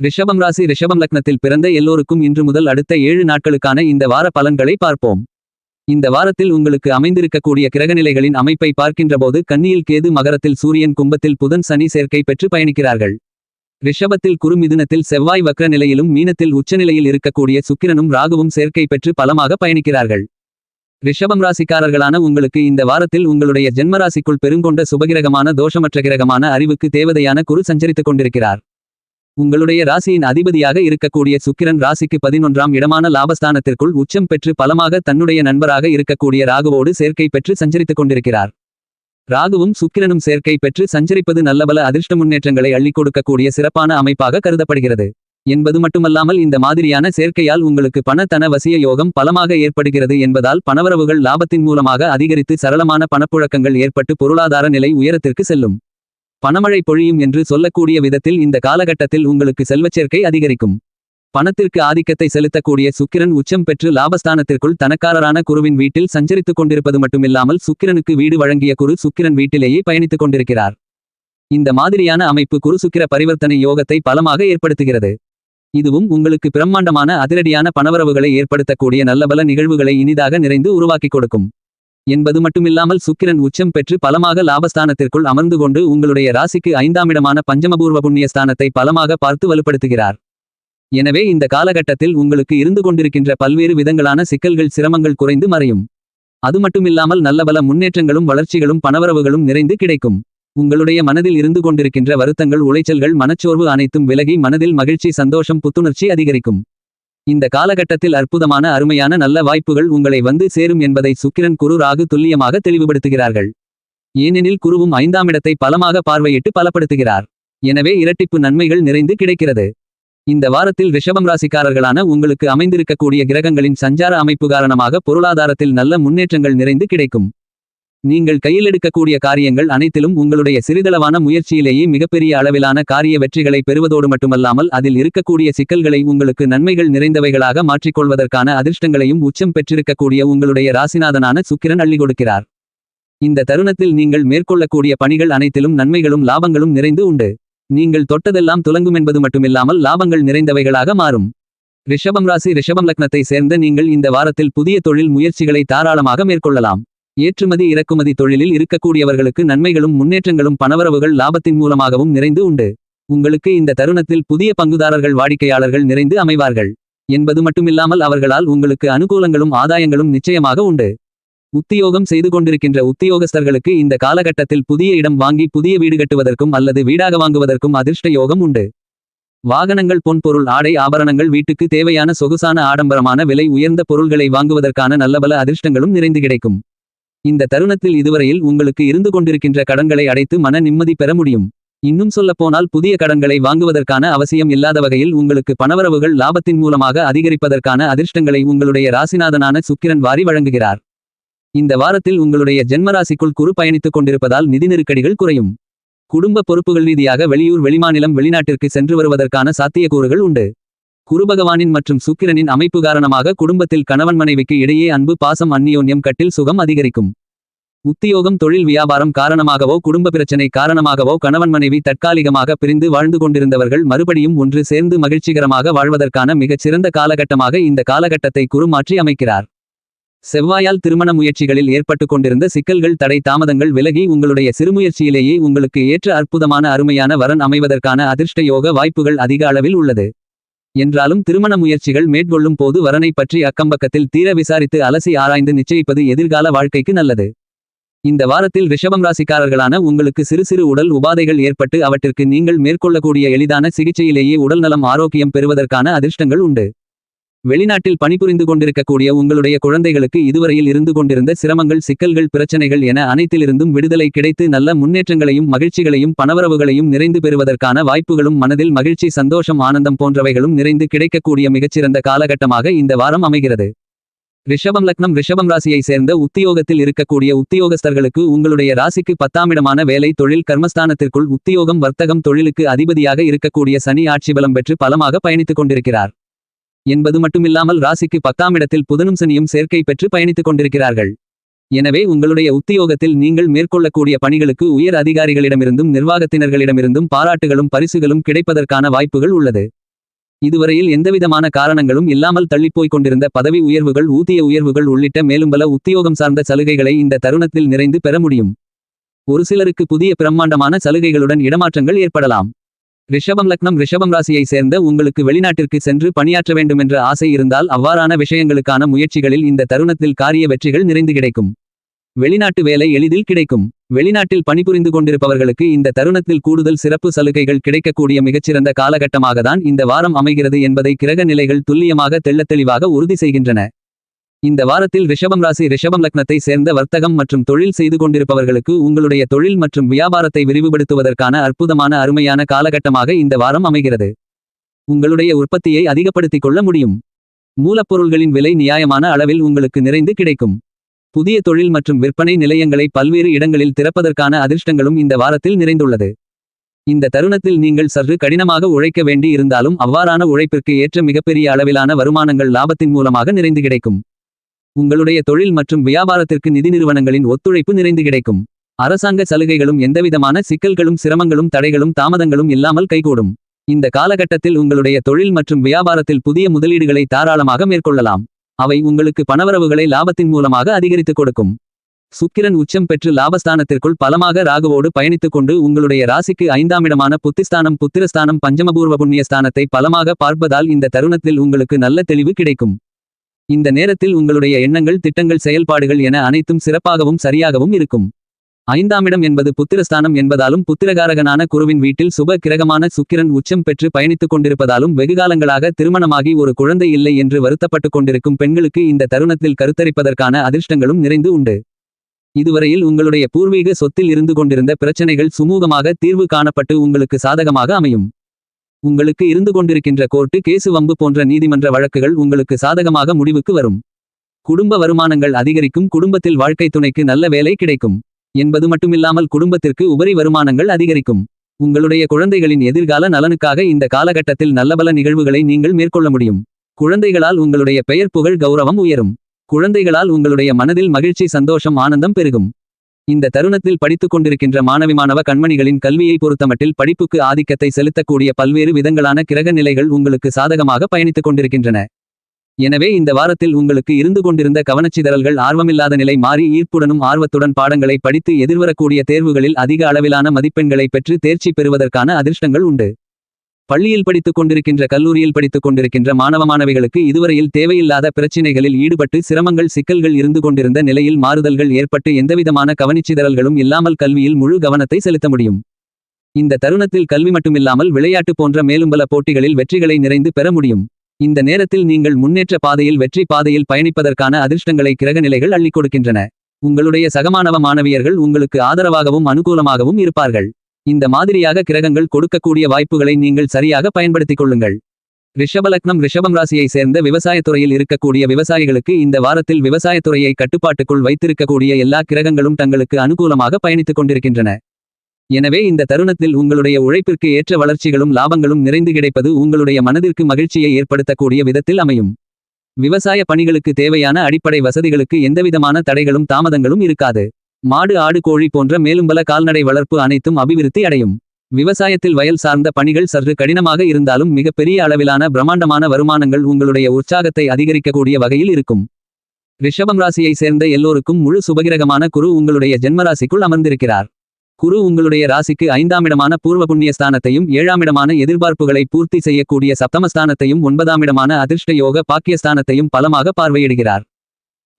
ரிஷபம் ராசி ரிஷபம் லக்னத்தில் பிறந்த எல்லோருக்கும் இன்று முதல் அடுத்த ஏழு நாட்களுக்கான இந்த வார பலன்களை பார்ப்போம். இந்த வாரத்தில் உங்களுக்கு அமைந்திருக்கக்கூடிய கிரகநிலைகளின் அமைப்பை பார்க்கின்றபோது கன்னியில் கேது மகரத்தில் சூரியன் கும்பத்தில் புதன் சனி சேர்க்கை பெற்று பயணிக்கிறார்கள். ரிஷபத்தில் குறுமிதுனத்தில் செவ்வாய் வக்ர நிலையிலும் மீனத்தில் உச்சநிலையில் இருக்கக்கூடிய சுக்கிரனும் ராகுவும் சேர்க்கை பெற்று பலமாக பயணிக்கிறார்கள். ரிஷபம் ராசிக்காரர்களான உங்களுக்கு இந்த வாரத்தில் உங்களுடைய ஜென்மராசிக்குள் பெருங்கொண்ட சுபகிரகமான தோஷமற்ற கிரகமான அறிவுக்கு தேவதையான குரு சஞ்சரித்துக் கொண்டிருக்கிறார். உங்களுடைய ராசியின் அதிபதியாக இருக்கக்கூடிய சுக்கிரன் ராசிக்கு பதினொன்றாம் இடமான லாபஸ்தானத்திற்குள் உச்சம் பெற்று பலமாக தன்னுடைய நண்பராக இருக்கக்கூடிய ராகுவோடு சேர்க்கை பெற்று சஞ்சரித்துக் கொண்டிருக்கிறார். ராகுவும் சுக்கிரனும் சேர்க்கை பெற்று சஞ்சரிப்பது நல்லபல அதிர்ஷ்ட முன்னேற்றங்களை அள்ளிக் கொடுக்கக்கூடிய சிறப்பான அமைப்பாக கருதப்படுகிறது. என்பது மட்டுமல்லாமல் இந்த மாதிரியான சேர்க்கையால் உங்களுக்கு பண தன வசிய யோகம் பலமாக ஏற்படுகிறது என்பதால் பணவரவுகள் லாபத்தின் மூலமாக அதிகரித்து சரளமான பணப்புழக்கங்கள் ஏற்பட்டு பொருளாதார நிலை உயரத்திற்கு செல்லும். பணமழை பொழியும் என்று சொல்லக்கூடிய விதத்தில் இந்த காலகட்டத்தில் உங்களுக்கு செல்வச்சேர்க்கை அதிகரிக்கும். பணத்திற்கு ஆதிக்கத்தை செலுத்தக்கூடிய சுக்கிரன் உச்சம் பெற்று லாபஸ்தானத்திற்குள் தனக்காரரான குருவின் வீட்டில் சஞ்சரித்துக் கொண்டிருப்பது மட்டுமில்லாமல் சுக்கிரனுக்கு வீடு வழங்கிய குரு சுக்கிரன் வீட்டிலேயே பயணித்துக் கொண்டிருக்கிறார். இந்த மாதிரியான அமைப்பு குரு சுக்கிர பரிவர்த்தனை யோகத்தை பலமாக ஏற்படுத்துகிறது. இதுவும் உங்களுக்கு பிரம்மாண்டமான அதிரடியான பணவரவுகளை ஏற்படுத்தக்கூடிய நல்லபல நிகழ்வுகளை இனிதாக நிறைந்து உருவாக்கிக் கொடுக்கும். என்பது மட்டுமில்லாமல் சுக்கிரன் உச்சம் பெற்று பலமாக லாபஸ்தானத்திற்குள் அமர்ந்து கொண்டு உங்களுடைய ராசிக்கு ஐந்தாமிடமான பஞ்சமபூர்வ புண்ணியஸ்தானத்தை பலமாக பார்த்து வலுப்படுத்துகிறார். எனவே இந்த காலகட்டத்தில் உங்களுக்கு இருந்து கொண்டிருக்கின்ற பல்வேறு விதங்களான சிக்கல்கள் சிரமங்கள் குறைந்து மறையும். அது மட்டுமில்லாமல் நல்லபல முன்னேற்றங்களும் வளர்ச்சிகளும் பணவரவுகளும் நிறைந்து கிடைக்கும். உங்களுடைய மனதில் இருந்து கொண்டிருக்கின்ற வருத்தங்கள் உளைச்சல்கள் மனச்சோர்வு அனைத்தும் விலகி மனதில் மகிழ்ச்சி சந்தோஷம் புத்துணர்ச்சி அதிகரிக்கும். இந்த காலகட்டத்தில் அற்புதமான அருமையான நல்ல வாய்ப்புகள் உங்களை வந்து சேரும் என்பதை சுக்கிரன் குரு ராகு துல்லியமாக தெளிவுபடுத்துகிறார்கள். ஏனெனில் குருவும் ஐந்தாம் இடத்தை பலமாக பார்வையிட்டு பலப்படுத்துகிறார். எனவே இரட்டிப்பு நன்மைகள் நிறைந்து கிடைக்கிறது. இந்த வாரத்தில் ரிஷபம் ராசிக்காரர்களான உங்களுக்கு அமைந்திருக்கக்கூடிய கிரகங்களின் சஞ்சார அமைப்பு காரணமாக பொருளாதாரத்தில் நல்ல முன்னேற்றங்கள் நிறைந்து கிடைக்கும். நீங்கள் கையில் எடுக்கக்கூடிய காரியங்கள் அனைத்திலும் உங்களுடைய சிறிதளவான முயற்சியிலேயே மிகப்பெரிய அளவிலான காரிய வெற்றிகளை பெறுவதோடு மட்டுமல்லாமல் அதில் இருக்கக்கூடிய சிக்கல்களை உங்களுக்கு நன்மைகள் நிறைந்தவைகளாக மாற்றிக்கொள்வதற்கான அதிர்ஷ்டங்களையும் உச்சம் பெற்றிருக்கக்கூடிய உங்களுடைய ராசிநாதனான சுக்கிரன் அள்ளி கொடுக்கிறார். இந்த தருணத்தில் நீங்கள் மேற்கொள்ளக்கூடிய பணிகள் அனைத்திலும் நன்மைகளும் லாபங்களும் நிறைந்து உண்டு. நீங்கள் தொட்டதெல்லாம் துலங்குமென்பது மட்டுமில்லாமல் லாபங்கள் நிறைந்தவைகளாக மாறும். ரிஷபம் ராசி ரிஷபம் லக்னத்தை சேர்ந்த நீங்கள் இந்த வாரத்தில் புதிய தொழில் முயற்சிகளை தாராளமாக மேற்கொள்ளலாம். ஏற்றுமதி இறக்குமதி தொழிலில் இருக்கக்கூடியவர்களுக்கு நன்மைகளும் முன்னேற்றங்களும் பணவரவுகள் லாபத்தின் மூலமாகவும் நிறைந்து உண்டு. உங்களுக்கு இந்த தருணத்தில் புதிய பங்குதாரர்கள் வாடிக்கையாளர்கள் நிறைந்து அமைவார்கள். என்பது மட்டுமில்லாமல் அவர்களால் உங்களுக்கு அனுகூலங்களும் ஆதாயங்களும் நிச்சயமாக உண்டு. உத்தியோகம் செய்து கொண்டிருக்கின்ற உத்தியோகஸ்தர்களுக்கு இந்த காலகட்டத்தில் புதிய இடம் வாங்கி புதிய வீடு கட்டுவதற்கும் அல்லது வீடாக வாங்குவதற்கும் அதிர்ஷ்ட யோகம் உண்டு. வாகனங்கள் பொன்பொருள் ஆடை ஆபரணங்கள் வீட்டுக்கு தேவையான சொகுசான ஆடம்பரமான விலை உயர்ந்த பொருள்களை வாங்குவதற்கான நல்லபல அதிர்ஷ்டங்களும் நிறைந்து கிடைக்கும். இந்த தருணத்தில் இதுவரையில் உங்களுக்கு இருந்து கொண்டிருக்கின்ற கடன்களை அடைத்து மன நிம்மதி பெற முடியும். இன்னும் சொல்லப்போனால் புதிய கடன்களை வாங்குவதற்கான அவசியம் இல்லாத வகையில் உங்களுக்கு பணவரவுகள் லாபத்தின் மூலமாக அதிகரிப்பதற்கான அதிர்ஷ்டங்களை உங்களுடைய ராசிநாதனான சுக்கிரன் வாரி வழங்குகிறார். இந்த வாரத்தில் உங்களுடைய ஜென்மராசிக்குள் குறு பயணித்துக் கொண்டிருப்பதால் நிதி நெருக்கடிகள் குறையும். குடும்ப பொறுப்புகள் ரீதியாக வெளியூர் வெளிமாநிலம் வெளிநாட்டிற்கு சென்று வருவதற்கான சாத்தியக்கூறுகள் உண்டு. குருபகவானின் மற்றும் சுக்கிரனின் அமைப்பு காரணமாக குடும்பத்தில் கணவன் மனைவிக்கு இடையே அன்பு பாசம் அந்நியோன்யம் கட்டில் சுகம் அதிகரிக்கும். உத்தியோகம் தொழில் வியாபாரம் காரணமாகவோ குடும்ப பிரச்சனை காரணமாகவோ கணவன் மனைவி தற்காலிகமாக பிரிந்து வாழ்ந்து கொண்டிருந்தவர்கள் மறுபடியும் ஒன்று சேர்ந்து மகிழ்ச்சிகரமாக வாழ்வதற்கான மிகச் சிறந்த காலகட்டமாக இந்த காலகட்டத்தை குருமாற்றி அமைக்கிறார். செவ்வாயால் திருமண முயற்சிகளில் ஏற்பட்டு கொண்டிருந்த சிக்கல்கள் தடை தாமதங்கள் விலகி உங்களுடைய சிறுமுயற்சியிலேயே உங்களுக்கு ஏற்ற அற்புதமான அருமையான வரன் அமைவதற்கான அதிர்ஷ்ட யோக வாய்ப்புகள் அதிக அளவில் உள்ளது. என்றாலும் திருமண முயற்சிகள் மேற்கொள்ளும் போது வரனை பற்றி அக்கம்பக்கத்தில் தீர விசாரித்து அலசி ஆராய்ந்து நிச்சயிப்பது எதிர்கால வாழ்க்கைக்கு நல்லது. இந்த வாரத்தில் ரிஷபம் ராசிக்காரர்களான உங்களுக்கு சிறு சிறு உடல் உபாதைகள் ஏற்பட்டு அவற்றிற்கு நீங்கள் மேற்கொள்ளக்கூடிய எளிதான சிகிச்சையிலேயே உடல்நலம் ஆரோக்கியம் பெறுவதற்கான அதிர்ஷ்டங்கள் உண்டு. வெளிநாட்டில் பணிபுரிந்து கொண்டிருக்கக்கூடிய உங்களுடைய குழந்தைகளுக்கு இதுவரையில் இருந்து கொண்டிருந்த சிரமங்கள் சிக்கல்கள் பிரச்சனைகள் என அனைத்திலிருந்தும் விடுதலை கிடைத்து நல்ல முன்னேற்றங்களையும் மகிழ்ச்சிகளையும் பணவரவுகளையும் நிறைந்து பெறுவதற்கான வாய்ப்புகளும் மனதில் மகிழ்ச்சி சந்தோஷம் ஆனந்தம் போன்றவைகளும் நிறைந்து கிடைக்கக்கூடிய மிகச்சிறந்த காலகட்டமாக இந்த வாரம் அமைகிறது. ரிஷபம் லக்னம் ரிஷபம் ராசியை சேர்ந்த உத்தியோகத்தில் இருக்கக்கூடிய உத்தியோகஸ்தர்களுக்கு உங்களுடைய ராசிக்கு பத்தாமிடமான வேலை தொழில் கர்மஸ்தானத்திற்குள் உத்தியோகம் வர்த்தகம் தொழிலுக்கு அதிபதியாக இருக்கக்கூடிய சனி ஆட்சி பலம் பெற்று பலமாக பயணித்துக் கொண்டிருக்கிறார். என்பது மட்டுமில்லாமல் ராசிக்கு பத்தாம் இடத்தில் புதனும் சனியும் சேர்க்கை பெற்று பயணித்துக் கொண்டிருக்கிறார்கள். எனவே உங்களுடைய உத்தியோகத்தில் நீங்கள் மேற்கொள்ளக்கூடிய பணிகளுக்கு உயர் அதிகாரிகளிடமிருந்தும் நிர்வாகத்தினர்களிடமிருந்தும் பாராட்டுகளும் பரிசுகளும் கிடைப்பதற்கான வாய்ப்புகள் உள்ளது. இதுவரையில் எந்தவிதமான காரணங்களும் இல்லாமல் தள்ளிப்போய்க் கொண்டிருந்த பதவி உயர்வுகள் ஊதிய உயர்வுகள் உள்ளிட்ட மேலும் பல உத்தியோகம் சார்ந்த சலுகைகளை இந்த தருணத்தில் நிறைந்து பெற முடியும். ஒரு சிலருக்கு புதிய பிரம்மாண்டமான சலுகைகளுடன் இடமாற்றங்கள் ஏற்படலாம். ரிஷபம் லக்னம் ரிஷபம் ராசியை சேர்ந்த உங்களுக்கு வெளிநாட்டிற்கு சென்று பணியாற்ற வேண்டுமென்ற ஆசை இருந்தால் அவ்வாறான விஷயங்களுக்கான முயற்சிகளில் இந்த தருணத்தில் காரிய வெற்றிகள் நிறைந்து கிடைக்கும். வெளிநாட்டு வேலை எளிதில் கிடைக்கும். வெளிநாட்டில் பணிபுரிந்து கொண்டிருப்பவர்களுக்கு இந்த தருணத்தில் கூடுதல் சிறப்பு சலுகைகள் கிடைக்கக்கூடிய மிகச்சிறந்த காலகட்டமாகத்தான் இந்த வாரம் அமைகிறது என்பதை கிரக நிலைகள் துல்லியமாக தெள்ளத்தெளிவாக உறுதி செய்கின்றன. இந்த வாரத்தில் ரிஷபம் ராசி ரிஷபம் லக்னத்தை சேர்ந்த வர்த்தகம் மற்றும் தொழில் செய்து கொண்டிருப்பவர்களுக்கு உங்களுடைய தொழில் மற்றும் வியாபாரத்தை விரிவுபடுத்துவதற்கான அற்புதமான அருமையான காலகட்டமாக இந்த வாரம் அமைகிறது. உங்களுடைய உற்பத்தியை அதிகப்படுத்திக் கொள்ள முடியும். மூலப்பொருள்களின் விலை நியாயமான அளவில் உங்களுக்கு நிறைந்து கிடைக்கும். புதிய தொழில் மற்றும் விற்பனை நிலையங்களை பல்வேறு இடங்களில் திறப்பதற்கான அதிர்ஷ்டங்களும் இந்த வாரத்தில் நிறைந்துள்ளது. இந்த தருணத்தில் நீங்கள் சற்று கடினமாக உழைக்க வேண்டி இருந்தாலும் அவ்வாறான உழைப்பிற்கு ஏற்ற மிகப்பெரிய அளவிலான வருமானங்கள் லாபத்தின் மூலமாக நிறைந்து கிடைக்கும். உங்களுடைய தொழில் மற்றும் வியாபாரத்திற்கு நிதி நிறுவனங்களின் ஒத்துழைப்பு நிறைந்து கிடைக்கும். அரசாங்க சலுகைகளும் எந்தவிதமான சிக்கல்களும் சிரமங்களும் தடைகளும் தாமதங்களும் இல்லாமல் கைகூடும். இந்த காலகட்டத்தில் உங்களுடைய தொழில் மற்றும் வியாபாரத்தில் புதிய முதலீடுகளை தாராளமாக மேற்கொள்ளலாம். அவை உங்களுக்கு பணவரவுகளை லாபத்தின் மூலமாக அதிகரித்துக் கொடுக்கும். சுக்கிரன் உச்சம் பெற்று லாபஸ்தானத்திற்குள் பலமாக ராகுவோடு பயணித்துக் கொண்டு உங்களுடைய ராசிக்கு ஐந்தாமிடமான புத்திஸ்தானம் புத்திரஸ்தானம் பஞ்சமபூர்வ புண்ணியஸ்தானத்தை பலமாக பார்ப்பதால் இந்த தருணத்தில் உங்களுக்கு நல்ல தெளிவு கிடைக்கும். இந்த நேரத்தில் உங்களுடைய எண்ணங்கள் திட்டங்கள் செயல்பாடுகள் என அனைத்தும் சிறப்பாகவும் சரியாகவும் இருக்கும். ஐந்தாமிடம் என்பது புத்திரஸ்தானம் என்பதாலும் புத்திரகாரகனான குருவின் வீட்டில் சுப கிரகமான சுக்கிரன் உச்சம் பெற்று பயணித்துக் கொண்டிருப்பதாலும் வெகுகாலங்களாக திருமணமாகி ஒரு குழந்தை இல்லை என்று வருத்தப்பட்டுக் கொண்டிருக்கும் பெண்களுக்கு இந்த தருணத்தில் கருத்தரிப்பதற்கான அதிர்ஷ்டங்களும் நிறைந்து உண்டு. இதுவரையில் உங்களுடைய பூர்வீக சொத்தில் இருந்து கொண்டிருந்த பிரச்சனைகள் சுமூகமாக தீர்வு காணப்பட்டு உங்களுக்கு சாதகமாக அமையும். உங்களுக்கு இருந்து கொண்டிருக்கின்ற கோர்ட்டு கேசு வம்பு போன்ற நீதிமன்ற வழக்குகள் உங்களுக்கு சாதகமாக முடிவுக்கு வரும். குடும்ப வருமானங்கள் அதிகரிக்கும் குடும்பத்தில் வாழ்க்கை துணைக்கு நல்ல வேலை கிடைக்கும். என்பது மட்டுமில்லாமல் குடும்பத்திற்கு உபரி வருமானங்கள் அதிகரிக்கும். உங்களுடைய குழந்தைகளின் எதிர்கால நலனுக்காக இந்த காலகட்டத்தில் நல்லபல நிகழ்வுகளை நீங்கள் மேற்கொள்ள முடியும். குழந்தைகளால் உங்களுடைய பெயர் புகழ் கௌரவம் உயரும். குழந்தைகளால் உங்களுடைய மனதில் மகிழ்ச்சி சந்தோஷம் ஆனந்தம் பெருகும். இந்த தருணத்தில் படித்துக் கொண்டிருக்கின்ற மாணவி மாணவ கண்மணிகளின் கல்வியை பொறுத்தமட்டில் படிப்புக்கு ஆதிக்கத்தை செலுத்தக்கூடிய பல்வேறு விதங்களான கிரக நிலைகள் உங்களுக்கு சாதகமாக பயணித்துக் கொண்டிருக்கின்றன. எனவே இந்த வாரத்தில் உங்களுக்கு இருந்து கொண்டிருந்த கவனச்சிதறல்கள் ஆர்வமில்லாத நிலை மாறி ஈர்ப்புடனும் ஆர்வத்துடன் பாடங்களை படித்து எதிர்வரக்கூடிய தேர்வுகளில் அதிக அளவிலான மதிப்பெண்களை பெற்று தேர்ச்சி பெறுவதற்கான அதிர்ஷ்டங்கள் உண்டு. பள்ளியில் படித்துக் கொண்டிருக்கின்ற கல்லூரியில் படித்துக் கொண்டிருக்கின்ற மாணவ மாணவிகளுக்கு இதுவரையில் தேவையில்லாத பிரச்சினைகளில் ஈடுபட்டு சிரமங்கள் சிக்கல்கள் இருந்து கொண்டிருந்த நிலையில் மாறுதல்கள் ஏற்பட்டு எந்தவிதமான கவனிச்சிதறல்களும் இல்லாமல் கல்வியில் முழு கவனத்தை செலுத்த முடியும். இந்த தருணத்தில் கல்வி மட்டுமில்லாமல் விளையாட்டு போன்ற மேலும் பல போட்டிகளில் வெற்றிகளை நிறைந்து பெற முடியும். இந்த நேரத்தில் நீங்கள் முன்னேற்ற பாதையில் வெற்றி பாதையில் பயணிப்பதற்கான அதிர்ஷ்டங்களை கிரகநிலைகள் அள்ளிக் கொடுக்கின்றன. உங்களுடைய சகமானவ மாணவியர்கள் உங்களுக்கு ஆதரவாகவும் அனுகூலமாகவும் இருப்பார்கள். இந்த மாதிரியாக கிரகங்கள் கொடுக்கக்கூடிய வாய்ப்புகளை நீங்கள் சரியாக பயன்படுத்திக் கொள்ளுங்கள் ரிஷபலக்னம் ரிஷபம் ராசியை சேர்ந்த விவசாயத்துறையில் இருக்கக்கூடிய விவசாயிகளுக்கு இந்த வாரத்தில் விவசாயத்துறையை கட்டுப்பாட்டுக்குள் வைத்திருக்கக்கூடிய எல்லா கிரகங்களும் தங்களுக்கு அனுகூலமாக பயணித்துக் கொண்டிருக்கின்றன. எனவே இந்த தருணத்தில் உங்களுடைய உழைப்பிற்கு ஏற்ற வளர்ச்சிகளும் லாபங்களும் நிறைந்து கிடைப்பது உங்களுடைய மனதிற்கு மகிழ்ச்சியை ஏற்படுத்தக்கூடிய விதத்தில் அமையும். விவசாய பணிகளுக்கு தேவையான அடிப்படை வசதிகளுக்கு எந்தவிதமான தடைகளும் தாமதங்களும் இருக்காது. மாடு ஆடு கோழி போன்ற மேலும்பல கால்நடை வளர்ப்பு அனைத்தும் அபிவிருத்தி அடையும். விவசாயத்தில் வயல் சார்ந்த பணிகள் சற்று கடினமாக இருந்தாலும் மிகப்பெரிய அளவிலான பிரம்மாண்டமான வருமானங்கள் உங்களுடைய உற்சாகத்தை அதிகரிக்கக்கூடிய வகையில் இருக்கும். ரிஷபம் ராசியை சேர்ந்த எல்லோருக்கும் முழு சுபகிரகமான குரு உங்களுடைய ஜென்மராசிக்குள் அமர்ந்திருக்கிறார். குரு உங்களுடைய ராசிக்கு ஐந்தாமிடமான பூர்வ புண்ணியஸ்தானத்தையும் ஏழாமிடமான எதிர்பார்ப்புகளை பூர்த்தி செய்யக்கூடிய சப்தமஸ்தானத்தையும் ஒன்பதாமிடமான அதிர்ஷ்ட யோக பாக்கியஸ்தானத்தையும் பலமாக பார்வையிடுகிறார்.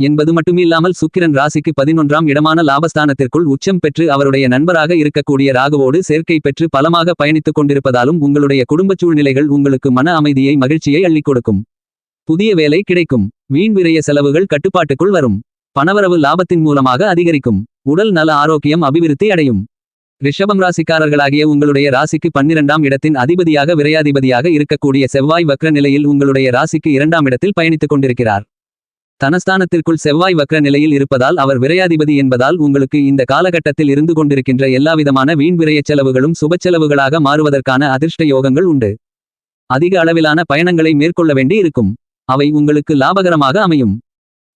என்பது மட்டுமில்லாமல் சுக்கிரன் ராசிக்கு பதினொன்றாம் இடமான லாபஸ்தானத்திற்குள் உச்சம் பெற்று அவருடைய நண்பராக இருக்கக்கூடிய ராகுவோடு சேர்க்கை பெற்று பலமாக பயணித்துக் கொண்டிருப்பதாலும் உங்களுடைய குடும்பச் சூழ்நிலைகள் உங்களுக்கு மன அமைதியை மகிழ்ச்சியை அள்ளிக் கொடுக்கும். புதிய வேலை கிடைக்கும். வீண் விரய செலவுகள் கட்டுப்பாட்டுக்குள் வரும். பணவரவு லாபத்தின் மூலமாக அதிகரிக்கும். உடல் நல ஆரோக்கியம் அபிவிருத்தி அடையும். ரிஷபம் ராசிக்காரர்களாகிய உங்களுடைய ராசிக்கு பன்னிரண்டாம் இடத்தின் அதிபதியாக விரையாதிபதியாக இருக்கக்கூடிய செவ்வாய் வக்ர நிலையில் உங்களுடைய ராசிக்கு இரண்டாம் இடத்தில் பயணித்துக் கொண்டிருக்கிறார். தனஸ்தானத்திற்குள் செவ்வாய் வக்ர நிலையில் இருப்பதால் அவர் விரையாதிபதி என்பதால் உங்களுக்கு இந்த காலகட்டத்தில் இருந்து கொண்டிருக்கின்ற எல்லாவிதமான வீண் விரையச் செலவுகளும் சுபச்செலவுகளாக மாறுவதற்கான அதிர்ஷ்ட யோகங்கள் உண்டு. அதிக அளவிலான பயணங்களை மேற்கொள்ள வேண்டி இருக்கும். அவை உங்களுக்கு லாபகரமாக அமையும்.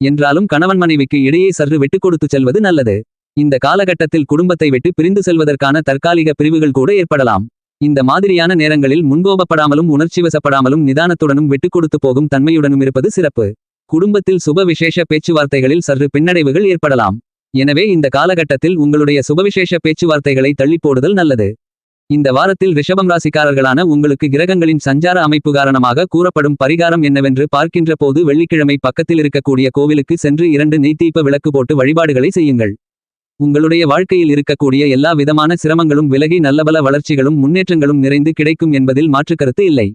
என்றாலும் கணவன் மனைவிக்கு இடையே சற்று விட்டுக் கொடுத்து செல்வது நல்லது. இந்த காலகட்டத்தில் குடும்பத்தை விட்டு பிரிந்து செல்வதற்கான தற்காலிக பிரிவுகள் கூட ஏற்படலாம். இந்த மாதிரியான நேரங்களில் முன்கோபப்படாமலும் உணர்ச்சிவசப்படாமலும் நிதானத்துடனும் விட்டுக் கொடுத்து போகும் தன்மையுடனும் இருப்பது சிறப்பு. குடும்பத்தில் சுப விசேஷ பேச்சுவார்த்தைகளில் சற்று பின்னடைவுகள் ஏற்படலாம். எனவே இந்த காலகட்டத்தில் உங்களுடைய சுபவிசேஷ பேச்சுவார்த்தைகளை தள்ளிப் போடுதல் நல்லது. இந்த வாரத்தில் ரிஷபம் ராசிக்காரர்களான உங்களுக்கு கிரகங்களின் சஞ்சார அமைப்பு காரணமாக கூறப்படும் பரிகாரம் என்னவென்று பார்க்கின்ற போது வெள்ளிக்கிழமை பக்கத்தில் இருக்கக்கூடிய கோவிலுக்கு சென்று இரண்டு நெய்த்தீப்ப விளக்கு போட்டு வழிபாடுகளை செய்யுங்கள். உங்களுடைய வாழ்க்கையில் இருக்கக்கூடிய எல்லா விதமான சிரமங்களும் விலகி நல்லபல வளர்ச்சிகளும் முன்னேற்றங்களும் நிறைந்து கிடைக்கும் என்பதில் மாற்றுக்கருத்து இல்லை.